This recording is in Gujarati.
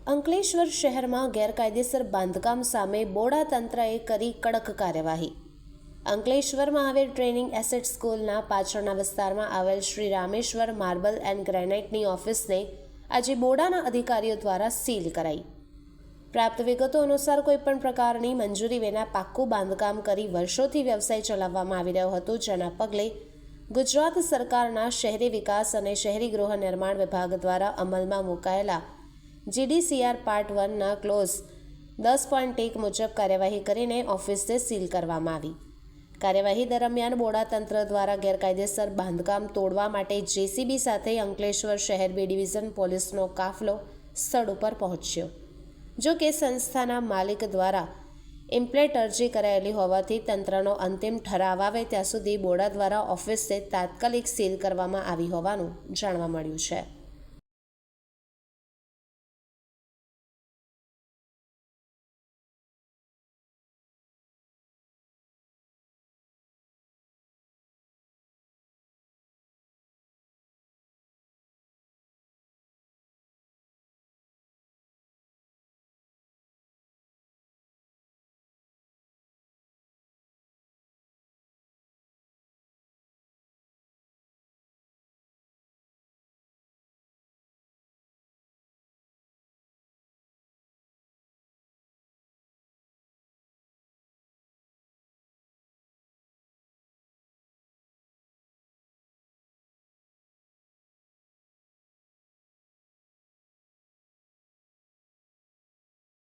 અંકલેશ્વર શહેરમાં ગેરકાયદેસર બાંધકામ સામે બોડા તંત્રએ કરી કડક કાર્યવાહી. અંકલેશ્વર આવેલ ટ્રેનિંગ એસેટ સ્કૂલના પાછળના વિસ્તારમાં આવેલ શ્રી રામેશ્વર માર્બલ એન્ડ ગ્રેનાઇટની ઓફિસને આજે બોડાના અધિકારીઓ દ્વારા સીલ કરાઈ. પ્રાપ્ત વિગતો અનુસાર કોઈપણ પ્રકારની મંજૂરી વિના પાક્કું બાંધકામ કરી વર્ષોથી વ્યવસાય ચલાવવામાં આવી રહ્યો હતો, જેના પગલે ગુજરાત સરકારના શહેરી વિકાસ અને શહેરી ગૃહ નિર્માણ વિભાગ દ્વારા અમલમાં મુકાયેલા જીડીસીઆર પાર્ટ વનના ક્લોઝ દસ પોઈન્ટ એક મુજબ કાર્યવાહી કરીને ઓફિસને સીલ કરવામાં આવી. કાર્યવાહી દરમિયાન બોડા તંત્ર દ્વારા ગેરકાયદેસર બાંધકામ તોડવા માટે જેસીબી સાથે અંકલેશ્વર શહેર બી ડિવિઝન પોલીસનો કાફલો સ્થળ ઉપર પહોંચ્યો. જો કે સંસ્થાના માલિક દ્વારા ઇમ્પ્લેટ અરજી કરાયેલી હોવાથી તંત્રનો અંતિમ ઠરાવ આવે ત્યાં સુધી બોડા દ્વારા ઓફિસને તાત્કાલિક સીલ કરવામાં આવી હોવાનું જાણવા મળ્યું છે.